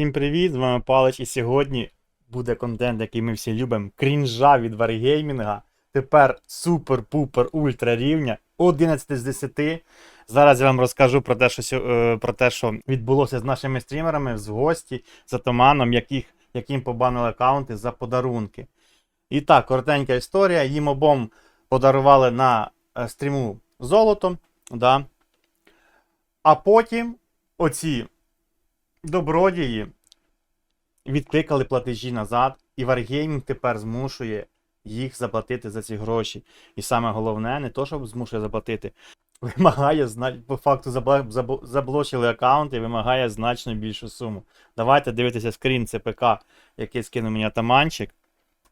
Всім привіт, з вами Палич, і сьогодні буде контент, який ми всі любимо. Крінжа від Wargaming. Тепер супер-пупер ультра рівня. 11 з 10. Зараз я вам розкажу про те, що, е, про те, що відбулося з нашими стрімерами, з гості, з атоманом, яких, яким побанили аккаунти за подарунки. І так, коротенька історія. Їм обом подарували на е, стріму золото. Да. А потім оці добродії відкликали платежі назад, і Wargaming тепер змушує їх заплатити за ці гроші. І саме головне, не то, щоб змушує заплатити, вимагає по факту заблочили аккаунт і вимагає значно більшу суму. Давайте дивитися скрін ЦПК, який скинув мені атаманчик.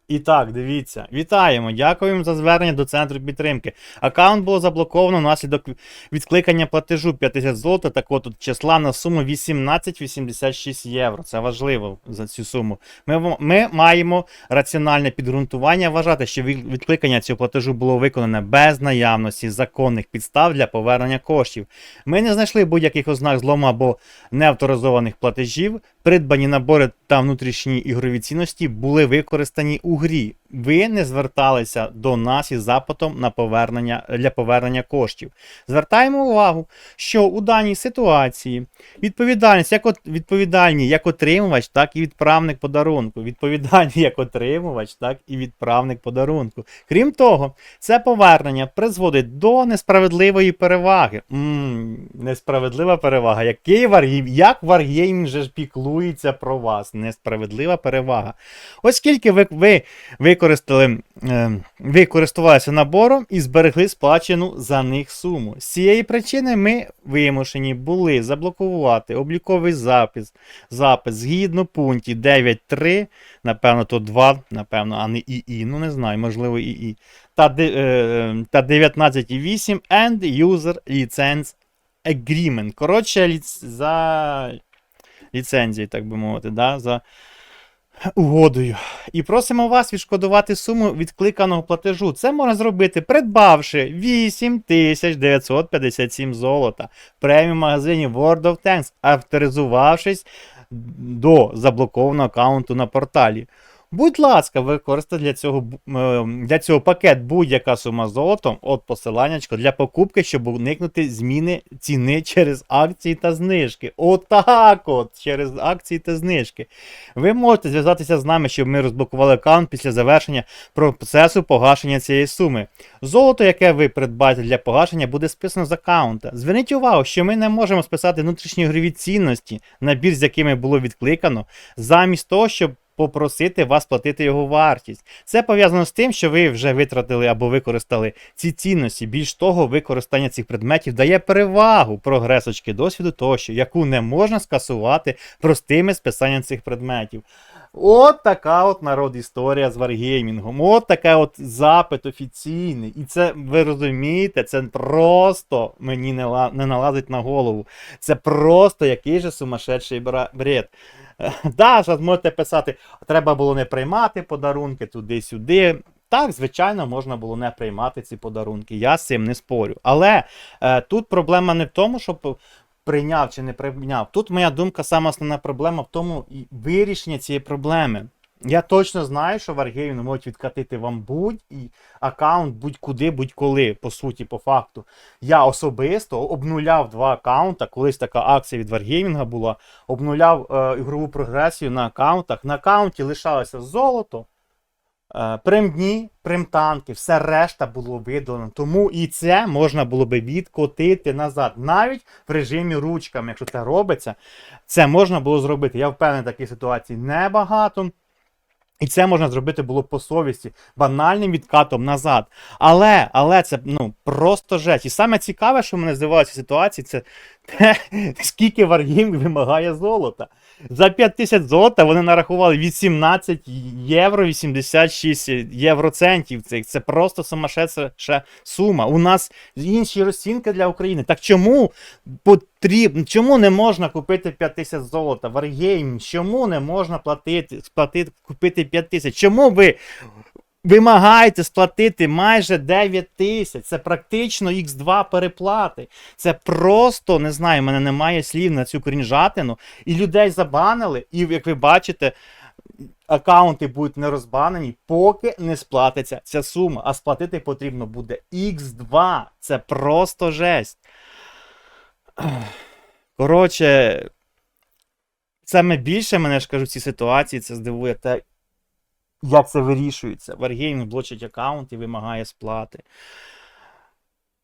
І так, дивіться, вітаємо! Дякуємо за звернення до центру підтримки. Аккаунт було заблоковано внаслідок відкликання платежу 50 злота такого тут числа на суму 18,86 євро. Це важливо за цю суму. Ми, ми маємо раціональне підґрунтування вважати, що відкликання цього платежу було виконане без наявності законних підстав для повернення коштів. Ми не знайшли будь-яких ознак злому або неавторизованих платежів. Придбані набори та внутрішні ігрові цінності були використані у грі. Ви не зверталися до нас із запитом на повернення для повернення коштів. Звертаємо увагу, що у даній ситуації відповідальність як от, відповідальні як отримувач, так і відправник подарунку. Відповідальні як отримувач, так і відправник подарунку. Крім того, це повернення призводить до несправедливої переваги. м несправедлива перевага. Який варгейм, як Wargaming же ж піклується про вас? Несправедлива перевага. Оскільки ви, ви використали, е, ви набором і зберегли сплачену за них суму. З цієї причини ми вимушені були заблокувати обліковий запис, запис згідно пункті 9.3, напевно, то 2, напевно, а не ІІ, ну не знаю, можливо, ІІ. Та, е, та 19.8 End User License Agreement. Коротше, за ліцензії, так би мовити, да? за угодою. І просимо вас відшкодувати суму відкликаного платежу. Це можна зробити, придбавши 8957 золота в преміум магазині World of Tanks, авторизувавшись до заблокованого аккаунту на порталі. Будь ласка, використайте для цього, е, для цього пакет будь-яка сума золотом от посиланнячко для покупки, щоб уникнути зміни ціни через акції та знижки. Отак от, через акції та знижки. Ви можете зв'язатися з нами, щоб ми розблокували аккаунт після завершення процесу погашення цієї суми. Золото, яке ви придбаєте для погашення, буде списано з аккаунта. Зверніть увагу, що ми не можемо списати внутрішні ігрові цінності, набір, з якими було відкликано, замість того, щоб попросити вас платити його вартість. Це пов'язано з тим, що ви вже витратили або використали ці цінності. Більш того, використання цих предметів дає перевагу прогресочки досвіду тощо, яку не можна скасувати простими списанням цих предметів. От така от народ історія з варгеймінгом. От така от запит офіційний. І це ви розумієте, це просто мені не, не налазить на голову. Це просто який же сумасшедший бред. Е, Да, можете писати, треба було не приймати подарунки туди-сюди. Так, звичайно, можна було не приймати ці подарунки. Я з цим не спорю. Але е, тут проблема не в тому, щоб прийняв чи не прийняв. Тут моя думка, сама основна проблема в тому і вирішення цієї проблеми. Я точно знаю, що Wargaming можуть відкатити вам будь-і аккаунт будь-куди, будь-коли, по суті, по факту. Я особисто обнуляв два аккаунта. Колись така акція від Wargaming була. Обнуляв е, ігрову прогресію на аккаунтах. На аккаунті лишалося золото, е, прем-дні, все решта було видалено. Тому і це можна було би відкотити назад. Навіть в режимі ручками, якщо це робиться, це можна було зробити. Я впевнений, таких ситуацій небагато. І це можна зробити було по совісті, банальним відкатом назад. Але, але це ну, просто жесть. І саме цікаве, що мене здивувало в ситуації, це те, скільки Wargaming вимагає золота. За 5 тисяч золота вони нарахували 18 євро 86 євроцентів. Це, це просто сумасшедша сума. У нас інші розцінки для України. Так чому потрібно, чому не можна купити 5 тисяч золота? Wargaming, чому не можна платити, сплатити, купити 5 тисяч? Чому ви вимагаєте сплатити майже 9 тисяч. Це практично X2 переплати. Це просто не знаю, в мене немає слів на цю крінжатину. І людей забанили, і як ви бачите. Аккаунти будуть не розбанені, поки не сплатиться ця сума. А сплатити потрібно буде X2. Це просто жесть. Коротше, саме більше мене ж кажу в цій ситуації, це здивує те, як це вирішується. Wargaming блочить аккаунт і вимагає сплати.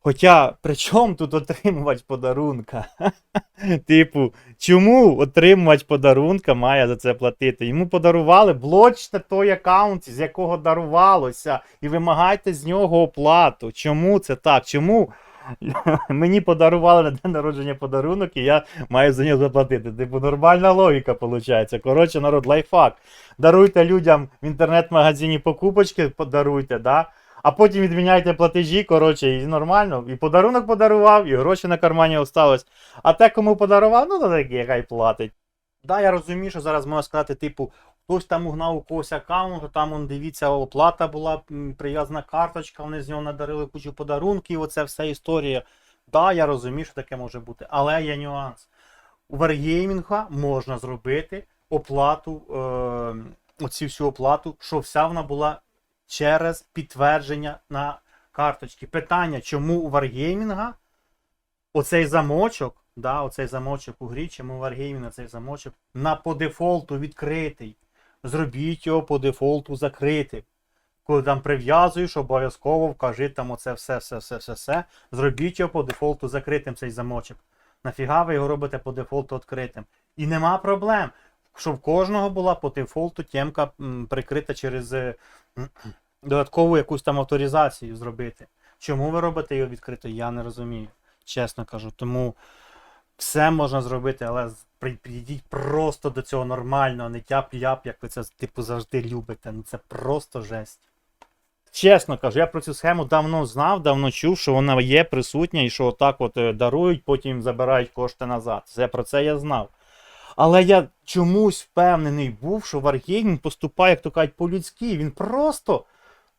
Хоча, при чому тут отримувач подарунка? Типу, чому отримувач подарунка має за це платити? Йому подарували, блочте той аккаунт, з якого дарувалося, і вимагайте з нього оплату. Чому це так? Чому мені подарували на день народження подарунок, і я маю за нього заплатити? Типу, нормальна логіка виходить. Коротше, народ, лайфхак. Даруйте людям в інтернет-магазині покупочки, подаруйте, да? а потім відміняйте платежі, коротше, і нормально. І подарунок подарував, і гроші на кармані осталось. А те, кому подарував, ну то таке, хай платить. Да, я розумію, що зараз можна сказати, типу, хтось там угнав у когось аккаунт, там он, дивіться, оплата була прив'язана карточка, вони з нього надарили кучу подарунків, оце вся історія. Да, я розумію, що таке може бути, але є нюанс. У Wargaming можна зробити оплату, е, оці всю оплату, що вся вона була через підтвердження на карточці. Питання, чому у Wargaming оцей замочок, да, оцей замочок у грі, чому у Wargaming цей замочок на по дефолту відкритий. Зробіть його по дефолту закритим. Коли там прив'язуєш, обов'язково вкажи там оце все, все, все, все, все. Зробіть його по дефолту закритим цей замочок. Нафіга ви його робите по дефолту відкритим? І нема проблем. Щоб в кожного була по дефолту темка м, прикрита через е, додаткову якусь там авторизацію зробити. Чому ви робите його відкрито, я не розумію. Чесно кажу. Тому все можна зробити, але з- при- підійдіть просто до цього нормально, не тяп-ляп, як ви це типу завжди любите. Ну це просто жесть. Чесно кажу, я про цю схему давно знав, давно чув, що вона є присутня і що отак от е, дарують, потім забирають кошти назад. Це про це я знав. Але я чомусь впевнений був, що Wargaming поступає, як то кажуть, по-людськи. Він просто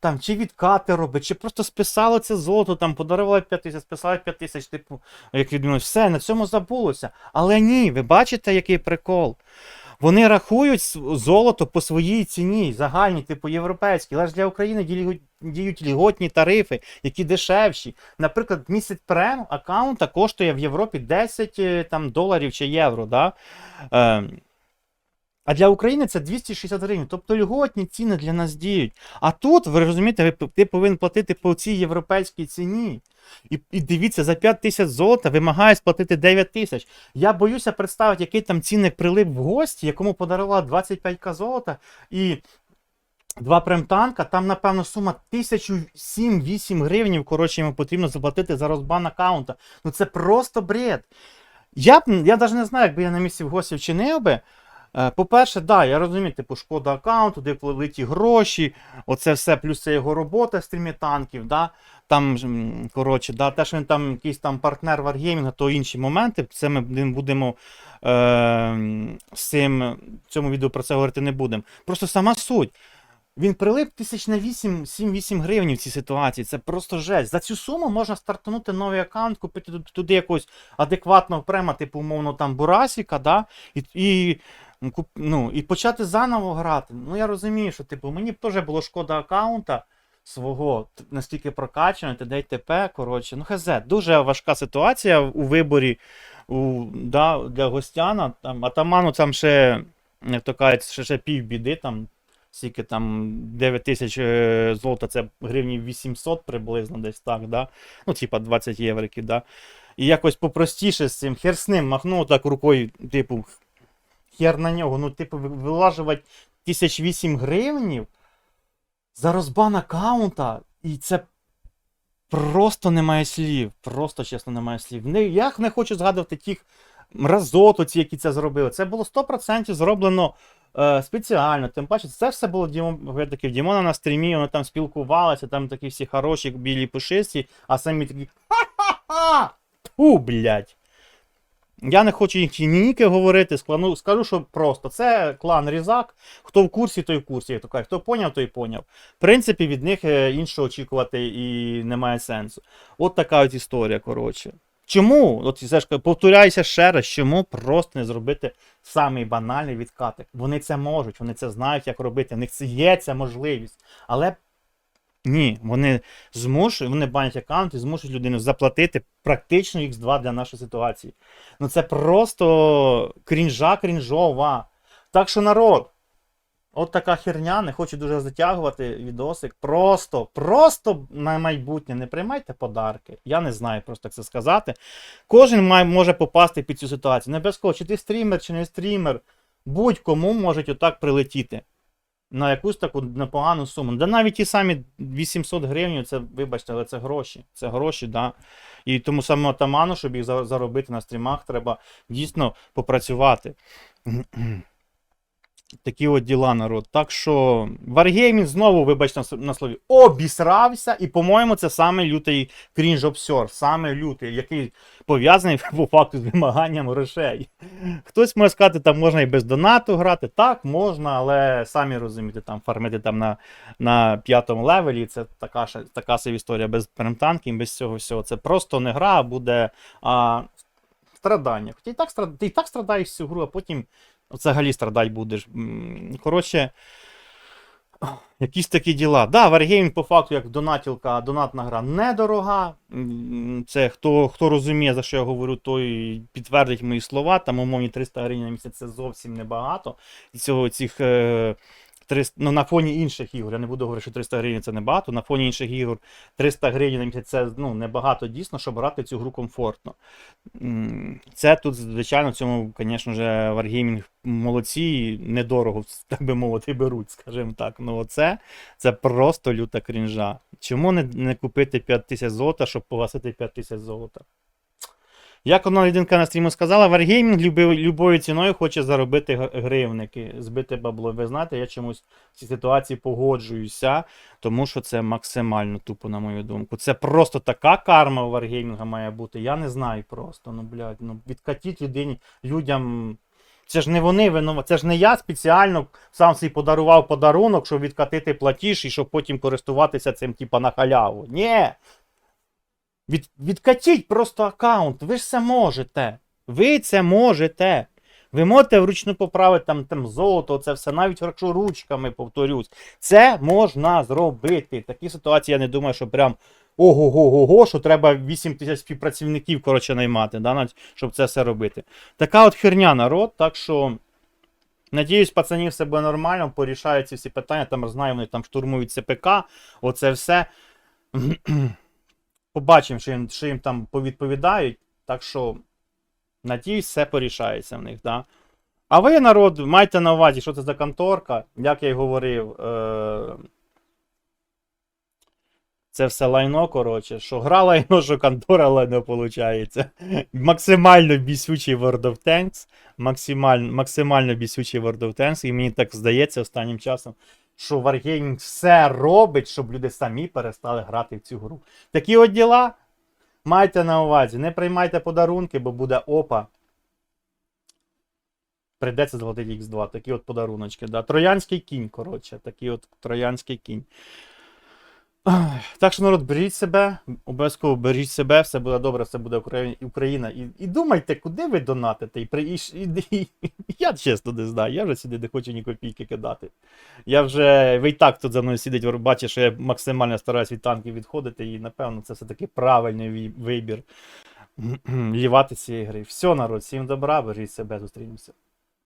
там чи відкати робить, чи просто списало це золото, там подарували 5 тисяч, списали 5 тисяч, типу, як відмінилось, все, на цьому забулося. Але ні, ви бачите, який прикол? Вони рахують золото по своїй ціні, загальній, типу європейській, але ж для України діють, діють льготні тарифи, які дешевші. Наприклад, місяць прем аккаунта коштує в Європі 10 е, там, доларів чи євро. Да? Е, а для України це 260 гривень. Тобто льготні ціни для нас діють. А тут, ви розумієте, ти повинен платити по цій європейській ціні. І, і дивіться, за 5 тисяч золота вимагає сплатити 9 тисяч. Я боюся представити, який там цінник прилип в гості, якому подарувала 25к золота і два премтанка. Там, напевно, сума 1007-8 гривень, коротше, йому потрібно заплатити за розбан аккаунта. Ну це просто бред. Я б я навіть не знаю, якби я на місці в гості вчинив би. Е, По-перше, да, я розумію, типу, шкода аккаунту, де плили гроші, оце все, плюс це його робота в стрімі танків, да, там, коротше, да, те, що він там якийсь там партнер Wargaming, то інші моменти, це ми будемо е, цим, в цьому відео про це говорити не будемо. Просто сама суть. Він прилип тисяч на 8, 7-8 гривень в цій ситуації. Це просто жесть. За цю суму можна стартанути новий аккаунт, купити туди- якогось адекватного према, типу, умовно, там Бурасіка, да, і, і, ну, і почати заново грати. Ну, я розумію, що типу, мені б теж було шкода аккаунта свого, настільки прокачаного, т.д. й т.п. Коротше, ну хз, дуже важка ситуація у виборі у, да, для гостяна. Там, атаману там ще, як то кажуть, ще, ще пів біди, там скільки там 9 тисяч е, золота, це гривні 800 приблизно десь так, да? ну, типа 20 євриків, да? І якось попростіше з цим хер з ним махнув так рукою, типу, хер на нього, ну, типу, вилажувати 1008 гривнів за розбан аккаунта, і це просто немає слів. Просто чесно немає слів. Не, я не хочу згадувати тих мразотоці, які це зробили. Це було 100% зроблено е, спеціально. Тим паче, це все було Дімо, таки, Дімона на стрімі, вони там спілкувалися, там такі всі хороші, білі пушисті, а самі такі ха-ха-ха! Ту, блядь. Я не хочу їх ні ніки говорити, складу, скажу, що просто це клан Різак. Хто в курсі, той в курсі. Як то хто поняв, той поняв. В принципі, від них е, іншого очікувати і немає сенсу. От така от історія, коротше. Чому? От все ж повторяюся ще раз, чому просто не зробити самий банальний відкатик? Вони це можуть, вони це знають, як робити. В них це є ця можливість. Але ні, вони змушують, вони банять аккаунт і змушують людину заплатити практично X2 для нашої ситуації. Ну це просто крінжа крінжова. Так що народ, от така херня, не хочу дуже затягувати відосик. Просто, просто на майбутнє не приймайте подарки. Я не знаю просто як це сказати. Кожен має, може попасти під цю ситуацію. Не без кого, чи ти стрімер, чи не стрімер. Будь-кому можуть отак прилетіти. На якусь таку непогану суму. Да навіть ті самі 800 гривень, це, вибачте, але це гроші. Це гроші, да. І тому саме атаману, щоб їх за- заробити на стрімах, треба дійсно попрацювати. Такі от діла, народ. Так що Wargaming знову, вибачте на слові, обісрався, і, по-моєму, це саме лютий крінж обсер, саме лютий, який пов'язаний по факту з вимаганням грошей. Хтось може сказати, там можна і без донату грати. Так, можна, але самі розумієте, там фармити там на, на п'ятому левелі. Це така, така собі історія без перемтанків, без цього всього. Це просто не гра, а буде а, страдання. Хоча і так, страд... і так страдаєш всю гру, а потім взагалі страдати будеш. Коротше. Якісь такі діла. Да, Wargaming по факту як донатілка, донатна гра недорога. Це хто, хто розуміє, за що я говорю, той підтвердить мої слова. Там умовні 300 гривень на місяць це зовсім небагато. І цього цих. Е, 300, ну, на фоні інших ігор, я не буду говорити, що 300 гривень це небагато. На фоні інших ігор 300 гривень на місяць це ну, небагато дійсно, щоб грати цю гру комфортно. Це тут, звичайно, в цьому, звісно ж, Wargaming молодці, недорого, так би мовити, беруть, скажімо так. Ну, оце це просто люта крінжа. Чому не, не купити 5 тисяч золота, щоб погасити 5 тисяч золота? Як одна людинка на стріму сказала, Wargaming любою ціною хоче заробити гривники, збити бабло. Ви знаєте, я чомусь в цій ситуації погоджуюся, тому що це максимально тупо, на мою думку. Це просто така карма у Wargaming має бути. Я не знаю просто. Ну, блядь, ну відкатіть людині, людям. Це ж не вони винуваті, це ж не я спеціально сам собі подарував подарунок, щоб відкатити платіж і щоб потім користуватися цим, типа, на халяву. Ні. Від, відкатіть просто аккаунт, ви ж це можете. Ви це можете. Ви можете вручну поправити там, там золото, це все, навіть якщо ручками, повторюсь. Це можна зробити. В такій ситуації я не думаю, що прям ого-го-го-го, що треба 8 тисяч співпрацівників, коротше, наймати, да, навіть, щоб це все робити. Така от херня народ, так що. Надіюсь, пацанів все буде нормально, порішають ці всі питання, там знаю, вони там штурмують ЦПК, оце все. Побачимо, що їм, що їм там повідповідають. Так що, надіюсь, все порішається в них, да. А ви, народ, майте на увазі, що це за конторка, як я й говорив. Е- це все лайно, коротше, що гра лайно, що контора лайно виходить. Максимально бісючий World of Tanks. Максимально, максимально бісючий World of Tanks. І мені так здається останнім часом, що Wargaming все робить, щоб люди самі перестали грати в цю гру. Такі от діла. Майте на увазі, не приймайте подарунки, бо буде опа. Прийдеться зводити X2. Такі от подаруночки. Да. Троянський кінь, коротше. Такий от троянський кінь. Так що, народ, беріть себе, обов'язково беріть себе, все буде добре, все буде Україна. І, і думайте, куди ви донатите. І, і, і, і, я чесно не знаю, я вже сюди не хочу ні копійки кидати. Я вже, ви і так тут за мною сидить, бачите, що я максимально стараюсь від танків відходити, і напевно це все-таки правильний вибір. Лівати цієї гри. Все, народ, всім добра, беріть себе, зустрінемося.